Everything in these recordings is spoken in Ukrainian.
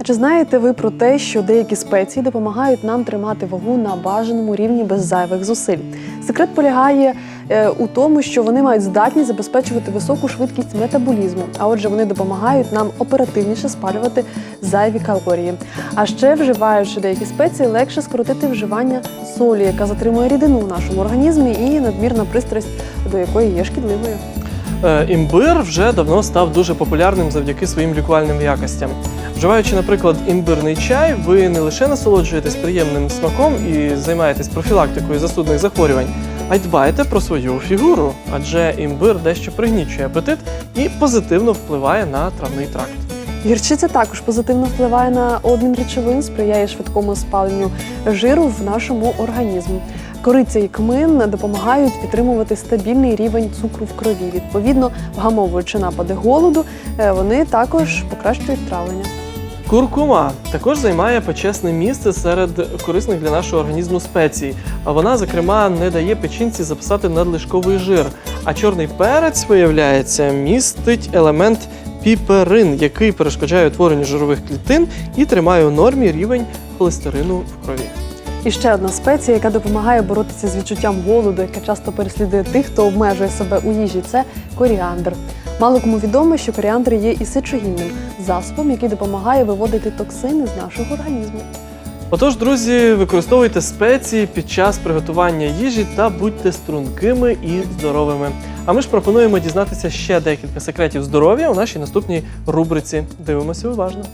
А чи знаєте ви про те, що деякі спеції допомагають нам тримати вагу на бажаному рівні без зайвих зусиль? Секрет полягає е, у тому, що вони мають здатність забезпечувати високу швидкість метаболізму, а отже, вони допомагають нам оперативніше спалювати зайві калорії. А ще вживаючи деякі спеції, легше скоротити вживання солі, яка затримує рідину в нашому організмі, і надмірна пристрасть до якої є шкідливою. Е, Імбир вже давно став дуже популярним завдяки своїм лікувальним якостям. Вживаючи, наприклад, імбирний чай, ви не лише насолоджуєтесь приємним смаком і займаєтесь профілактикою застудних захворювань, а й дбаєте про свою фігуру, адже імбир дещо пригнічує апетит і позитивно впливає на травний тракт. Гірчиця також позитивно впливає на обмін речовин, сприяє швидкому спаленню жиру в нашому організмі. Кориця і кмин допомагають підтримувати стабільний рівень цукру в крові. Відповідно, вгамовуючи напади голоду, е, вони також покращують травлення. Куркума також займає почесне місце серед корисних для нашого організму спецій. А вона, зокрема, не дає печінці записати надлишковий жир. А чорний перець, виявляється, містить елемент піперин, який перешкоджає утворенню жирових клітин і тримає у нормі рівень холестерину в крові. І ще одна спеція, яка допомагає боротися з відчуттям голоду, яке часто переслідує тих, хто обмежує себе у їжі, це коріандр. Мало кому відомо, що коріандр є і сечогінним засобом, який допомагає виводити токсини з нашого організму. Отож, друзі, використовуйте спеції під час приготування їжі та будьте стрункими і здоровими. А ми ж пропонуємо дізнатися ще декілька секретів здоров'я у нашій наступній рубриці. Дивимося уважно.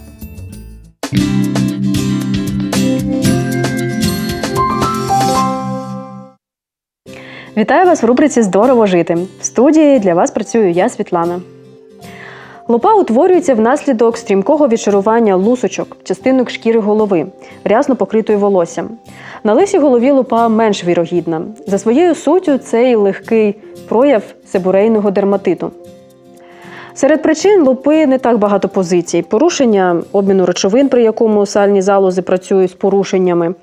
Вітаю вас в рубриці Здорово жити. В студії для вас працюю я, Світлана. Лопа утворюється внаслідок стрімкого відшарування лусочок, частинок шкіри голови, рясно покритої волоссям. На лисій голові лопа менш вірогідна. За своєю суттю цей легкий прояв себурейного дерматиту. Серед причин лупи не так багато позицій: порушення обміну речовин, при якому сальні залози працюють з порушеннями,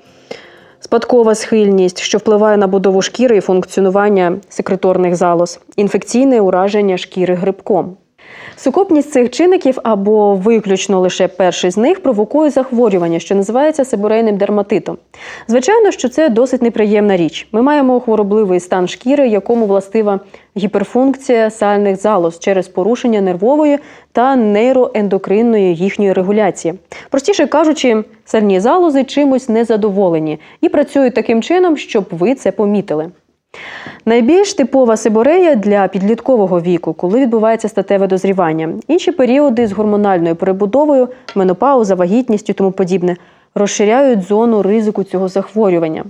спадкова схильність, що впливає на будову шкіри і функціонування секреторних залоз, інфекційне ураження шкіри грибком. Сукупність цих чинників або виключно лише перший з них провокує захворювання, що називається себорейним дерматитом. Звичайно, що це досить неприємна річ. Ми маємо хворобливий стан шкіри, якому властива гіперфункція сальних залоз через порушення нервової та нейроендокринної їхньої регуляції. Простіше кажучи, сальні залози чимось незадоволені і працюють таким чином, щоб ви це помітили. Найбільш типова сиборея для підліткового віку, коли відбувається статеве дозрівання. Інші періоди з гормональною перебудовою, менопауза, вагітність і тому подібне, розширяють зону ризику цього захворювання.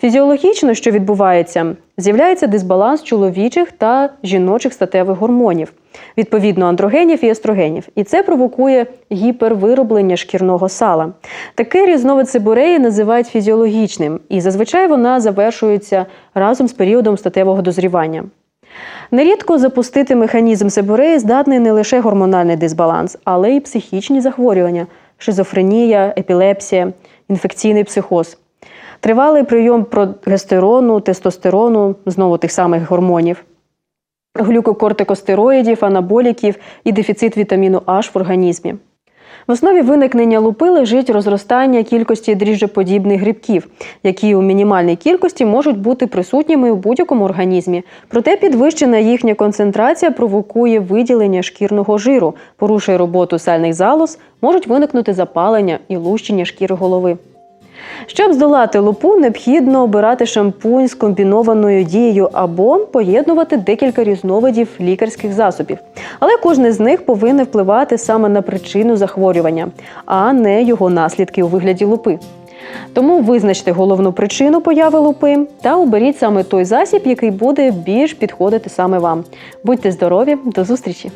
Фізіологічно, що відбувається, з'являється дисбаланс чоловічих та жіночих статевих гормонів, відповідно андрогенів і естрогенів. І це провокує гіпервироблення шкірного сала. Такий різновид сибуреї називають фізіологічним, і зазвичай вона завершується разом з періодом статевого дозрівання. Нерідко запустити механізм сибуреї здатний не лише гормональний дисбаланс, але й психічні захворювання, шизофренія, епілепсія, інфекційний психоз. Тривалий прийом прогестерону, тестостерону, знову тих самих гормонів, глюкокортикостероїдів, анаболіків і дефіцит вітаміну H в організмі. В основі виникнення лупи лежить розростання кількості дріжджоподібних грибків, які у мінімальній кількості можуть бути присутніми у будь-якому організмі. Проте підвищена їхня концентрація провокує виділення шкірного жиру, порушує роботу сальних залоз, можуть виникнути запалення і лущення шкіри голови. Щоб здолати лупу, необхідно обирати шампунь з комбінованою дією або поєднувати декілька різновидів лікарських засобів. Але кожен з них повинен впливати саме на причину захворювання, а не його наслідки у вигляді лупи. Тому визначте головну причину появи лупи та оберіть саме той засіб, який буде більш підходити саме вам. Будьте здорові, до зустрічі!